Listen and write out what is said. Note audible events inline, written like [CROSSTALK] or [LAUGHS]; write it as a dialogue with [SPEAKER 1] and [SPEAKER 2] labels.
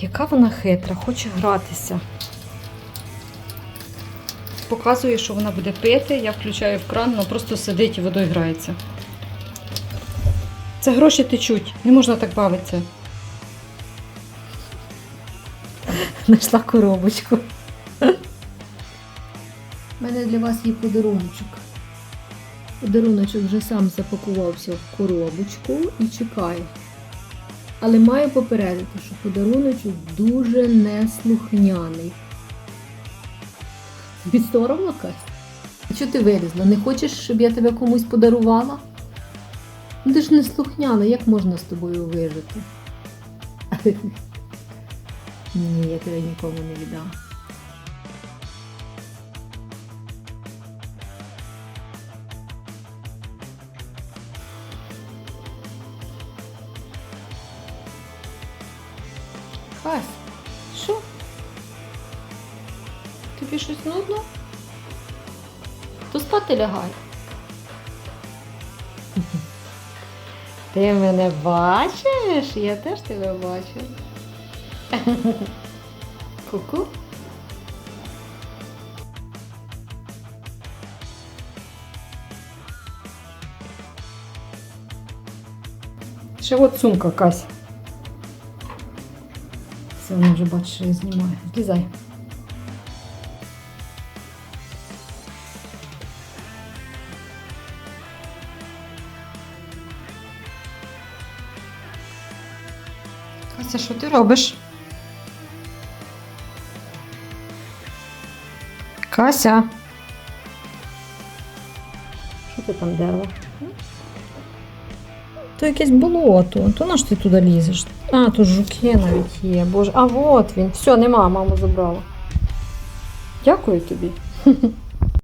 [SPEAKER 1] Яка вона хитра, хоче гратися. Показує, що вона буде пити, я включаю в кран, вона просто сидить і водою грається. Це гроші течуть, не можна так бавитися. [LAUGHS] Знайшла коробочку.
[SPEAKER 2] У мене для вас є подаруночок. Подаруночок вже сам запакувався в коробочку і чекає. Але маю попередити, що подаруночок дуже неслухняний. Тобі соромно, Кась? Чого ти вилізла? Не хочеш, щоб я тебе комусь подарувала? Ну ти ж не слухняна, як можна з тобою вижити? [LAUGHS] Ні, я тебе нікому не віддам.
[SPEAKER 1] Хась, що? Тобі щось нудно? То спати лягай. [LAUGHS] Ти мене бачиш? Я теж тебе бачу. [LAUGHS] Ку-ку. Ще от сумка, Кась. Все, вона вже бачиш, що я знімаю. Злізай. Кася, що ти робиш? Кася. Що ти там дерла? То якесь болото. То на ж ти туди лізеш? А, тут жуки навіть є. Боже, а от він. Все, нема, маму забрала. Дякую тобі. [LAUGHS]